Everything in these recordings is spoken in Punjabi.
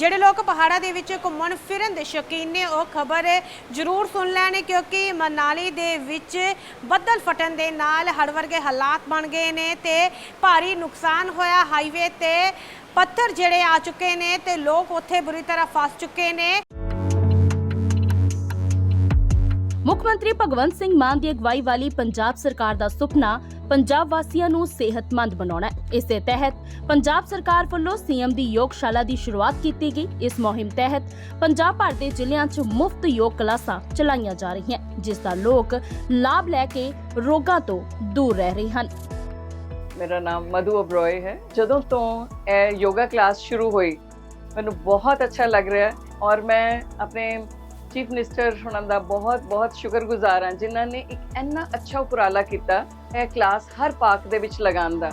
ਜਿਹੜੇ ਲੋਕ ਪਹਾੜਾਂ ਦੇ ਵਿੱਚ ਘੁੰਮਣ ਫਿਰਨ ਦੇ ਸ਼ੌਕੀਨ ਨੇ, ਉਹ ਖਬਰ ਜ਼ਰੂਰ ਸੁਣ ਲੈਣ ਕਿਉਂਕਿ ਮਨਾਲੀ ਦੇ ਵਿੱਚ ਬੱਦਲ ਫਟਣ ਦੇ ਨਾਲ ਹੜ੍ਹ ਵਰਗੇ ਹਾਲਾਤ ਬਣ ਗਏ ਨੇ ਤੇ ਭਾਰੀ ਨੁਕਸਾਨ ਹੋਇਆ ਹਾਈਵੇ ਤੇ। ਪੱਥਰ ਜਿਹੜੇ ਆ ਚੁੱਕੇ ਨੇ ਤੇ ਲੋਕ ਉੱਥੇ ਬੁਰੀ ਤਰ੍ਹਾਂ ਫਸ ਚੁੱਕੇ ਨੇ। ਮੁੱਖ ਮੰਤਰੀ ਭਗਵੰਤ ਸਿੰਘ ਮਾਨ ਦੀ ਅਗਵਾਈ ਵਾਲੀ ਪੰਜਾਬ ਸਰਕਾਰ ਦਾ ਸੁਪਨਾ, ਪੰਜਾਬ ਵਾਸੀਆਂ ਨੂੰ ਸਿਹਤਮੰਦ ਬਣਾਉਣਾ ਹੈ। ਇਸ ਦੇ ਤਹਿਤ ਪੰਜਾਬ ਸਰਕਾਰ ਵੱਲੋਂ ਸੀਐਮ ਦੀ ਯੋਗਸ਼ਾਲਾ ਦੀ ਸ਼ੁਰੂਆਤ ਕੀਤੀ ਗਈ। ਇਸ ਮੁਹਿੰਮ ਤਹਿਤ ਪੰਜਾਬ ਭਰ ਦੇ ਜ਼ਿਲ੍ਹਿਆਂ 'ਚ ਮੁਫਤ ਯੋਗ ਕਲਾਸਾਂ ਚਲਾਈਆਂ ਜਾ ਰਹੀਆਂ, ਜਿਸ ਦਾ ਲੋਕ ਲਾਭ ਲੈ ਕੇ ਰੋਗਾਂ ਤੋਂ ਦੂਰ ਰਹਿ ਰਹੇ ਹਨ। ਮੇਰਾ ਨਾਮ ਮਧੂ ਅਬਰੋਏ ਹੈ। ਜਦੋਂ ਤੋਂ ਇਹ ਯੋਗਾ ਕਲਾਸ ਸ਼ੁਰੂ ਹੋਈ, ਮੈਨੂੰ ਬਹੁਤ ਅੱਛਾ ਲੱਗ ਰਿਹਾ ਹੈ ਔਰ ਮੈਂ ਆਪਣੇ ਚੀਫ ਮਿਨਿਸਟਰ ਹੁਣਾਂ ਦਾ ਬਹੁਤ ਬਹੁਤ ਸ਼ੁਕਰਗੁਜ਼ਾਰ ਹਾਂ, ਜਿਨ੍ਹਾਂ ਨੇ ਇੱਕ ਇੰਨਾ ਅੱਛਾ ਉਪਰਾਲਾ ਕੀਤਾ ਇਹ ਕਲਾਸ ਹਰ ਪਾਰਕ ਦੇ ਵਿੱਚ ਲਗਾਉਣ ਦਾ।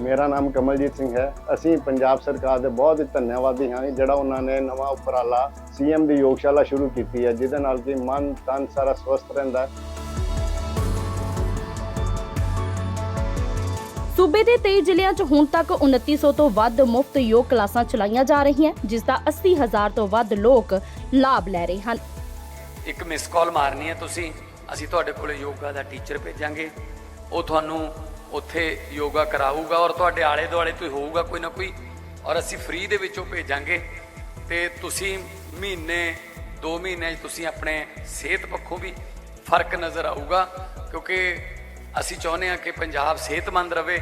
ਮੇਰਾ ਨਾਮ ਕਮਲਜੀਤ ਸਿੰਘ ਹੈ। ਅਸੀਂ ਪੰਜਾਬ ਸਰਕਾਰ ਦੇ ਬਹੁਤ ਹੀ ਧੰਨਵਾਦੀ ਹਾਂ ਜਿਹੜਾ ਉਹਨਾਂ ਨੇ ਨਵਾਂ ਉਪਰਾਲਾ ਸੀਐਮ ਦੀ ਯੋਗਸ਼ਾਲਾ ਸ਼ੁਰੂ ਕੀਤੀ ਹੈ ਜਿਹਦੇ ਨਾਲ ਕਿ ਮਨ ਤਨ ਸਾਰਾ ਸਵਸਥ ਰਹਿੰਦਾ ਹੈ। ਸੂਬੇ ਦੇ 23 ਜ਼ਿਲ੍ਹਿਆਂ 'ਚ ਹੁਣ ਤੱਕ 2900 ਤੋਂ ਵੱਧ ਮੁਫਤ ਯੋਗ ਕਲਾਸਾਂ ਚਲਾਈਆਂ ਜਾ ਰਹੀਆਂ ਜਿਸ ਦਾ 80000 ਤੋਂ ਵੱਧ ਲੋਕ ਲਾਭ ਲੈ ਰਹੇ ਹਨ। ਇੱਕ ਮਿਸ ਕਾਲ ਮਾਰਨੀ ਹੈ ਤੁਸੀਂ ਅਸੀਂ ਤੁਹਾਡੇ ਕੋਲੇ ਯੋਗਾ ਦਾ ਟੀਚਰ ਭੇਜਾਂਗੇ। ਉਹ ਤੁਹਾਨੂੰ ਉੱਥੇ ਯੋਗਾ ਕਰਾਊਗਾ ਔਰ ਤੁਹਾਡੇ ਆਲੇ ਦੁਆਲੇ ਤੋਂ ਹੋਊਗਾ ਕੋਈ ਨਾ ਕੋਈ ਔਰ ਅਸੀਂ ਫ੍ਰੀ ਦੇ ਵਿੱਚੋਂ ਭੇਜਾਂਗੇ। ਤੇ ਤੁਸੀਂ ਮਹੀਨੇ 2 ਮਹੀਨਿਆਂ 'ਚ ਤੁਸੀਂ ਆਪਣੇ ਸਿਹਤ ਪੱਖੋਂ ਵੀ ਫ਼ਰਕ ਨਜ਼ਰ ਆਊਗਾ ਕਿਉਂਕਿ ਅਸੀਂ ਚਾਹੁੰਦੇ ਹਾਂ ਕਿ ਪੰਜਾਬ ਸਿਹਤਮੰਦ ਰਹੇ।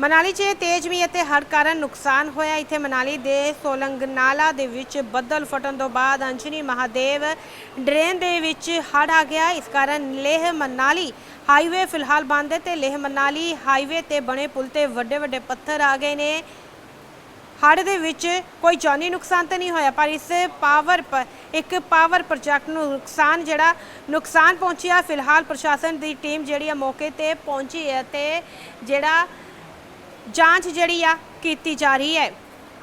ਮਨਾਲੀ 'ਚ ਤੇਜ਼ ਮੀਂਹ ਅਤੇ ਹੜ੍ਹ ਕਾਰਨ ਨੁਕਸਾਨ ਹੋਇਆ। ਇੱਥੇ ਮਨਾਲੀ ਦੇ ਸੋਲੰਗਨਾਲਾ ਦੇ ਵਿੱਚ ਬੱਦਲ ਫਟਣ ਤੋਂ ਬਾਅਦ ਅੰਸ਼ਨੀ ਮਹਾਦੇਵ ਡਰੇਨ ਦੇ ਵਿੱਚ ਹੜ੍ਹ ਆ ਗਿਆ। ਇਸ ਕਾਰਨ ਲੇਹ ਮਨਾਲੀ ਹਾਈਵੇ ਫਿਲਹਾਲ ਬੰਦ ਹੈ ਤੇ ਲੇਹ ਮਨਾਲੀ ਹਾਈਵੇ ਤੇ ਬਣੇ ਪੁਲ ਤੇ ਵੱਡੇ ਵੱਡੇ ਪੱਥਰ ਆ ਗਏ ਨੇ। ਹੜ੍ਹ ਦੇ ਵਿੱਚ ਕੋਈ ਜਾਨੀ ਨੁਕਸਾਨ ਤਾਂ ਨਹੀਂ ਹੋਇਆ, ਪਰ ਇਸ ਪਾਵਰ ਪ- ਇੱਕ ਪਾਵਰ ਪ੍ਰੋਜੈਕਟ ਨੂੰ ਨੁਕਸਾਨ ਜਿਹੜਾ, ਨੁਕਸਾਨ ਪਹੁੰਚਿਆ। ਫਿਲਹਾਲ ਪ੍ਰਸ਼ਾਸਨ ਦੀ ਟੀਮ ਜਿਹੜੀ ਆ ਮੌਕੇ ਤੇ ਪਹੁੰਚੀ ਹੈ ਤੇ ਜਿਹੜਾ ਜਾਂਚ ਜਿਹੜੀ ਆ ਕੀਤੀ ਜਾ ਰਹੀ ਹੈ।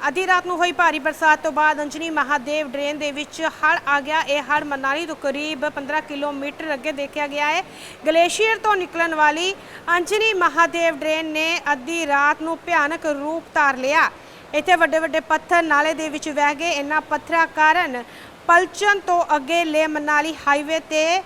ਅੱਧੀ ਰਾਤ ਨੂੰ ਹੋਈ ਭਾਰੀ ਬਰਸਾਤ ਤੋਂ ਬਾਅਦ ਅੰਜਨੀ ਮਹਾਦੇਵ ਡਰੇਨ ਦੇ ਵਿੱਚ ਹੜ੍ਹ ਆ ਗਿਆ। ਇਹ ਹੜ੍ਹ ਮਨਾਲੀ ਤੋਂ ਕਰੀਬ 15 ਕਿਲੋਮੀਟਰ ਅੱਗੇ ਦੇਖਿਆ ਗਿਆ ਹੈ। ਗਲੇਸ਼ੀਅਰ ਤੋਂ ਨਿਕਲਣ ਵਾਲੀ ਅੰਜਨੀ ਮਹਾਦੇਵ ਡਰੇਨ ਨੇ ਅੱਧੀ ਰਾਤ ਨੂੰ ਭਿਆਨਕ ਰੂਪ ਧਾਰ ਲਿਆ। ਇੱਥੇ ਵੱਡੇ ਵੱਡੇ ਪੱਥਰ ਨਾਲੇ ਦੇ ਵਿੱਚ ਵਹਿ ਗਏ। ਇਹਨਾਂ ਪੱਥਰਾਂ ਕਾਰਨ ਪਲਚਨ ਤੋਂ ਅੱਗੇ ਲੇ ਮਨਾਲੀ ਹਾਈਵੇ ਤੇ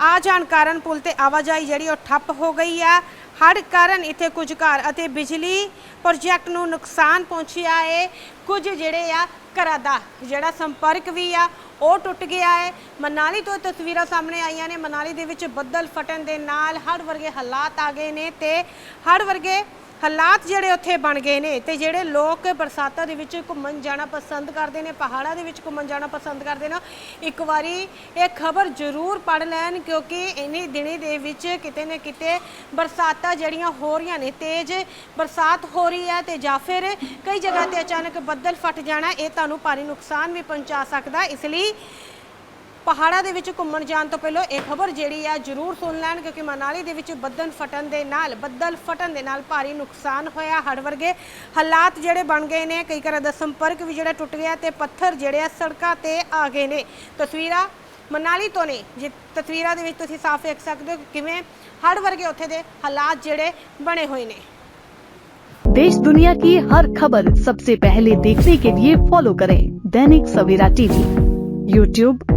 ਆ ਜਾਣ ਕਾਰਨ ਪੁਲ ਤੇ ਆਵਾਜਾਈ ਜਿਹੜੀ ਉਹ ਠੱਪ ਹੋ ਗਈ ਆ। ਹੜ੍ਹ ਕਾਰਨ ਇੱਥੇ ਕੁਝ ਘਰ ਅਤੇ ਬਿਜਲੀ ਪ੍ਰੋਜੈਕਟ ਨੂੰ ਨੁਕਸਾਨ ਪਹੁੰਚਿਆ ਹੈ ਕੁਝ ਜਿਹੜੇ ਆ ਘਰਾਂ ਦਾ ਜਿਹੜਾ ਸੰਪਰਕ ਵੀ ਆ, ਉਹ ਟੁੱਟ ਗਿਆ ਹੈ ਮਨਾਲੀ ਤੋਂ ਤਸਵੀਰਾਂ ਸਾਹਮਣੇ ਆਈਆਂ ਨੇ। ਮਨਾਲੀ ਦੇ ਵਿੱਚ ਬੱਦਲ ਫਟਣ ਦੇ ਨਾਲ ਹੜ੍ਹ ਵਰਗੇ ਹਾਲਾਤ ਆ ਗਏ ਨੇ ਤੇ ਹੜ੍ਹ ਵਰਗੇ ਹਾਲਾਤ ਜਿਹੜੇ ਉੱਥੇ ਬਣ ਗਏ ਨੇ ਤੇ ਜਿਹੜੇ ਲੋਕ ਬਰਸਾਤਾਂ ਦੇ ਵਿੱਚ ਘੁੰਮਣ ਜਾਣਾ ਪਸੰਦ ਕਰਦੇ ਨੇ, ਪਹਾੜਾਂ ਦੇ ਵਿੱਚ ਘੁੰਮਣ ਜਾਣਾ ਪਸੰਦ ਕਰਦੇ ਨੇ, ਇੱਕ ਵਾਰੀ ਇਹ ਖਬਰ ਜ਼ਰੂਰ ਪੜ ਲੈਣ ਕਿਉਂਕਿ ਇਨੀ ਦਿਨੇ ਦੇ ਵਿੱਚ ਕਿਤੇ ਨਾ ਕਿਤੇ ਬਰਸਾਤਾਂ ਜਿਹੜੀਆਂ ਹੋ ਰਹੀਆਂ ਨੇ, ਤੇਜ਼ ਬਰਸਾਤ ਹੋ ਰਹੀ ਹੈ ਤੇ ਜਾਂ ਫਿਰ ਕਈ ਜਗ੍ਹਾ ਤੇ ਅਚਾਨਕ ਬੱਦਲ ਫਟ ਜਾਣਾ, ਇਹ ਤੁਹਾਨੂੰ ਭਾਰੀ ਨੁਕਸਾਨ ਵੀ ਪਹੁੰਚਾ ਸਕਦਾ। ਇਸ ਲਈ ਪਹਾੜਾਂ ਦੇ ਵਿੱਚ ਘੁੰਮਣ ਜਾਣ ਤੋਂ ਪਹਿਲਾਂ ਇਹ ਖਬਰ ਜਿਹੜੀ ਆ ਜ਼ਰੂਰ ਸੁਣ ਲੈਣ ਕਿਉਂਕਿ ਮਨਾਲੀ ਦੇ ਵਿੱਚ ਬੱਦਲ ਫਟਣ ਦੇ ਨਾਲ ਬੱਦਲ ਫਟਣ ਦੇ ਨਾਲ ਭਾਰੀ ਨੁਕਸਾਨ ਹੋਇਆ ਹੜ੍ਹ ਵਰਗੇ ਹਾਲਾਤ ਜਿਹੜੇ ਬਣ ਗਏ ਨੇ ਕਈ ਘਰਾਂ ਦਾ ਸੰਪਰਕ ਵੀ ਜਿਹੜਾ ਟੁੱਟ ਗਿਆ ਤੇ ਪੱਥਰ ਜਿਹੜੇ ਆ ਸੜਕਾਂ ਤੇ ਆ ਗਏ ਨੇ ਤਸਵੀਰਾਂ ਮਨਾਲੀ ਤੋਂ ਨੇ ਜੇ ਤਸਵੀਰਾਂ ਦੇ ਵਿੱਚ ਤੁਸੀਂ ਸਾਫ਼ ਦੇਖ ਸਕਦੇ ਹੋ ਕਿ ਕਿਵੇਂ ਹੜ੍ਹ ਵਰਗੇ ਉੱਥੇ ਦੇ ਹਾਲਾਤ ਜਿਹੜੇ ਬਣੇ ਹੋਏ ਨੇ देश दुनिया की हर खबर सबसे पहले देखने के लिए फॉलो करें दैनिक सवेरा टीवी यूट्यूब